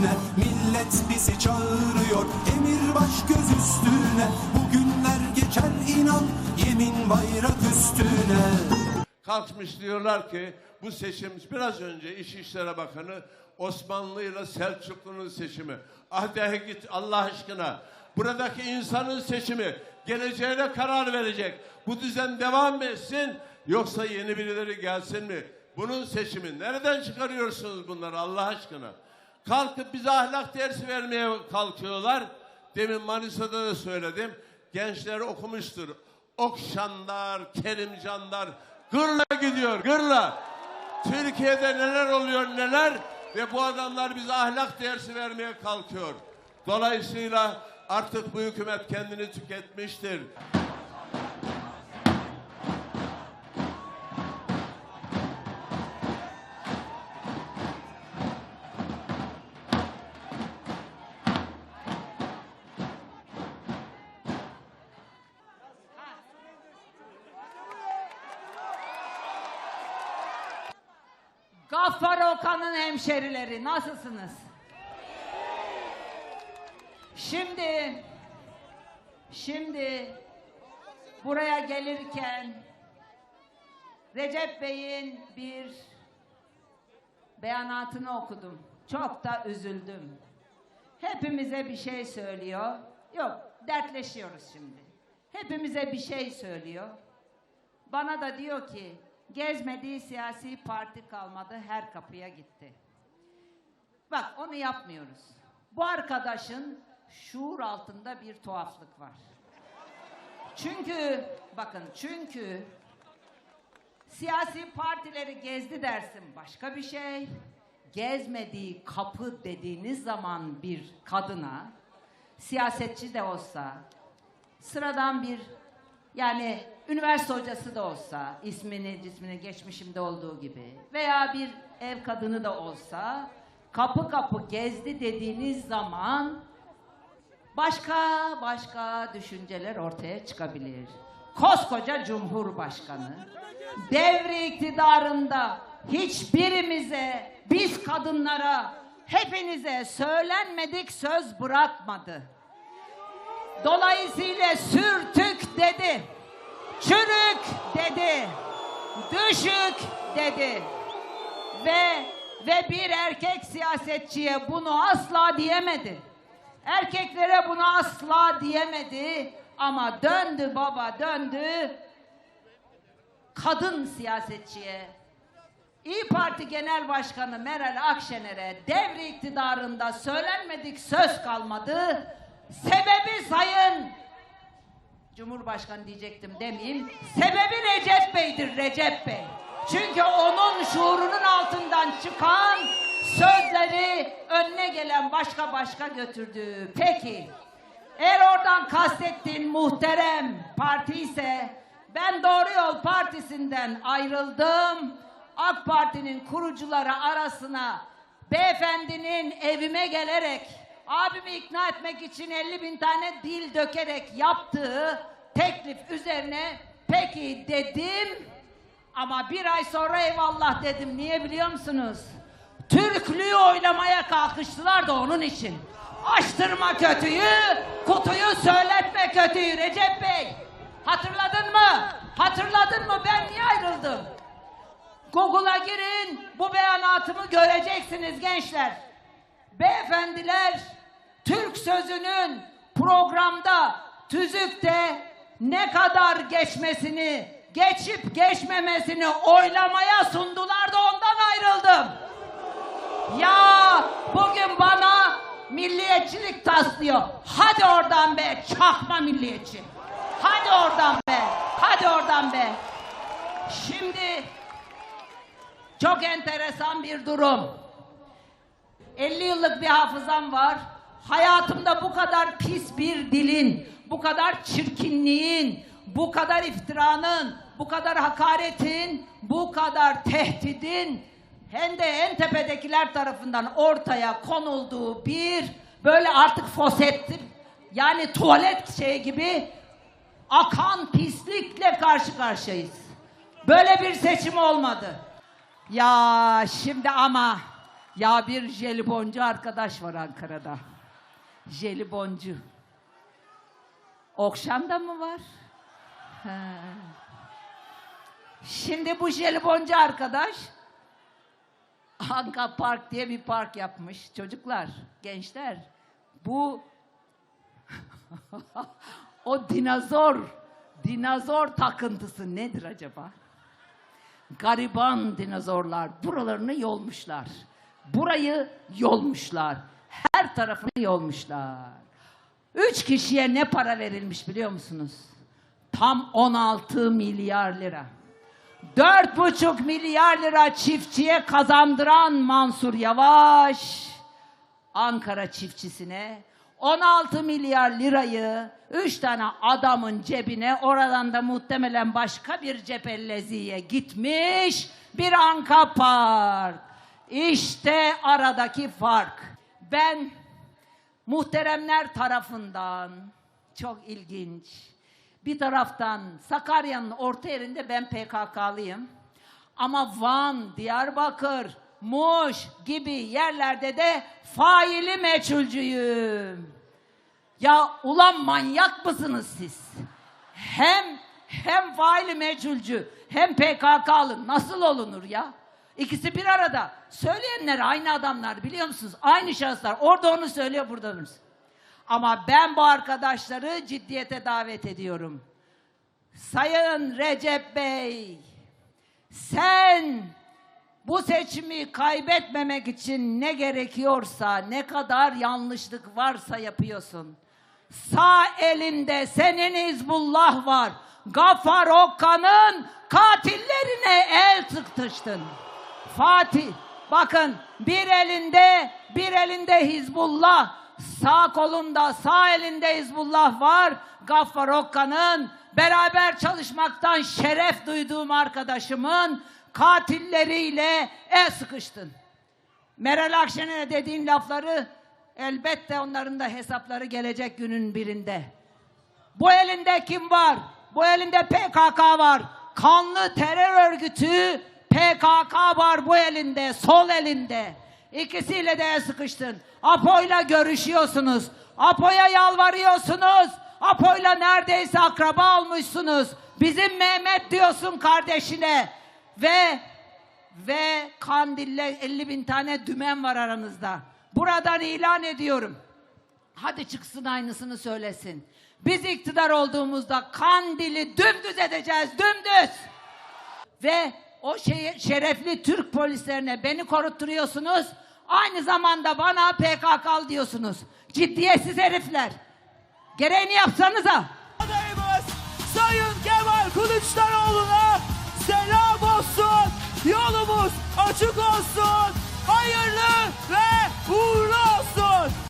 üstüne Millet bizi çağırıyor Emir baş göz üstüne Bugünler geçer inan Yemin bayrak üstüne Kalkmış diyorlar ki bu seçim biraz önce İçişleri Bakanı Osmanlı ile Selçuklu'nun seçimi. Ah de git Allah aşkına. Buradaki insanın seçimi geleceğine karar verecek. Bu düzen devam mı etsin yoksa yeni birileri gelsin mi? Bunun seçimi. Nereden çıkarıyorsunuz bunları Allah aşkına? Kalkıp bize ahlak dersi vermeye kalkıyorlar. Demin Manisa'da da söyledim. Gençler okumuştur. Okşanlar, Kerimcanlar gırla gidiyor, gırla. Türkiye'de neler oluyor neler ve bu adamlar bize ahlak dersi vermeye kalkıyor. Dolayısıyla artık bu hükümet kendini tüketmiştir. Gaffar Okan'ın hemşerileri nasılsınız? Şimdi şimdi buraya gelirken Recep Bey'in bir beyanatını okudum. Çok da üzüldüm. Hepimize bir şey söylüyor. Yok, dertleşiyoruz şimdi. Hepimize bir şey söylüyor. Bana da diyor ki gezmediği siyasi parti kalmadı her kapıya gitti. Bak onu yapmıyoruz. Bu arkadaşın şuur altında bir tuhaflık var. Çünkü bakın çünkü siyasi partileri gezdi dersin başka bir şey. Gezmediği kapı dediğiniz zaman bir kadına siyasetçi de olsa sıradan bir yani üniversite hocası da olsa ismini cismini geçmişimde olduğu gibi veya bir ev kadını da olsa kapı kapı gezdi dediğiniz zaman başka başka düşünceler ortaya çıkabilir. Koskoca Cumhurbaşkanı devri iktidarında hiçbirimize biz kadınlara hepinize söylenmedik söz bırakmadı. Dolayısıyla sürtük dedi. Çürük dedi. Düşük dedi. Ve ve bir erkek siyasetçiye bunu asla diyemedi. Erkeklere bunu asla diyemedi ama döndü baba döndü kadın siyasetçiye İyi Parti Genel Başkanı Meral Akşener'e devri iktidarında söylenmedik söz kalmadı. Sebebi sayın Cumhurbaşkanı diyecektim demeyeyim. Sebebi Recep Bey'dir Recep Bey. Çünkü onun şuurunun altından çıkan sözleri önüne gelen başka başka götürdü. Peki eğer oradan kastettiğin muhterem parti ise ben Doğru Yol Partisi'nden ayrıldım. AK Parti'nin kurucuları arasına beyefendinin evime gelerek abimi ikna etmek için 50 bin tane dil dökerek yaptığı teklif üzerine peki dedim ama bir ay sonra eyvallah dedim. Niye biliyor musunuz? Türklüğü oylamaya kalkıştılar da onun için. Açtırma kötüyü, kutuyu söyletme kötüyü Recep Bey. Hatırladın mı? Hatırladın mı ben niye ayrıldım? Google'a girin, bu beyanatımı göreceksiniz gençler. Beyefendiler, Türk sözünün programda, tüzükte ne kadar geçmesini, geçip geçmemesini oylamaya sundular da ondan ayrıldım. Ya bugün bana milliyetçilik taslıyor. Hadi oradan be, çakma milliyetçi. Hadi oradan be, hadi oradan be. Şimdi çok enteresan bir durum. 50 yıllık bir hafızam var. Hayatımda bu kadar pis bir dilin, bu kadar çirkinliğin, bu kadar iftiranın, bu kadar hakaretin, bu kadar tehdidin hem de en tepedekiler tarafından ortaya konulduğu bir böyle artık fosettir. Yani tuvalet şeyi gibi akan pislikle karşı karşıyayız. Böyle bir seçim olmadı. Ya şimdi ama Ya bir jeliboncu arkadaş var Ankara'da. Jeliboncu. Okşan'da mı var? He. Şimdi bu jeliboncu arkadaş Anka Park diye bir park yapmış. Çocuklar, gençler. Bu o dinozor, dinozor takıntısı nedir acaba? Gariban dinozorlar buralarını yolmuşlar. Burayı yolmuşlar. Her tarafını yolmuşlar. Üç kişiye ne para verilmiş biliyor musunuz? Tam 16 milyar lira. Dört buçuk milyar lira çiftçiye kazandıran Mansur Yavaş, Ankara çiftçisine 16 milyar lirayı üç tane adamın cebine oradan da muhtemelen başka bir cepelleziye gitmiş bir Anka Park. İşte aradaki fark. Ben muhteremler tarafından çok ilginç. Bir taraftan Sakarya'nın orta yerinde ben PKK'lıyım. Ama Van, Diyarbakır, Muş gibi yerlerde de faili meçhulcüyüm. Ya ulan manyak mısınız siz? Hem hem faili meçhulcü hem PKK'lı nasıl olunur ya? İkisi bir arada. Söyleyenler aynı adamlar biliyor musunuz? Aynı şahıslar. Orada onu söylüyor burada onu. Ama ben bu arkadaşları ciddiyete davet ediyorum. Sayın Recep Bey, sen bu seçimi kaybetmemek için ne gerekiyorsa, ne kadar yanlışlık varsa yapıyorsun. Sağ elinde senin Hizbullah var. Gafar Okka'nın katillerine el tıktıştın. Fatih, bakın bir elinde, bir elinde Hizbullah, sağ kolunda, sağ elinde Hizbullah var. Gaffar Okka'nın beraber çalışmaktan şeref duyduğum arkadaşımın katilleriyle el sıkıştın. Meral Akşener'e dediğin lafları elbette onların da hesapları gelecek günün birinde. Bu elinde kim var? Bu elinde PKK var. Kanlı terör örgütü PKK var bu elinde, sol elinde. İkisiyle de sıkıştın. Apo'yla görüşüyorsunuz. Apo'ya yalvarıyorsunuz. Apo'yla neredeyse akraba olmuşsunuz. Bizim Mehmet diyorsun kardeşine. Ve ve Kandil'le 50 bin tane dümen var aranızda. Buradan ilan ediyorum. Hadi çıksın aynısını söylesin. Biz iktidar olduğumuzda Kandil'i dümdüz edeceğiz, dümdüz. Ve o şeye, şerefli Türk polislerine beni korutturuyorsunuz. Aynı zamanda bana PKK'lı diyorsunuz. Ciddiyetsiz herifler. Gereğini yapsanıza. Adayımız Sayın Kemal Kılıçdaroğlu'na selam olsun. Yolumuz açık olsun. Hayırlı ve uğurlu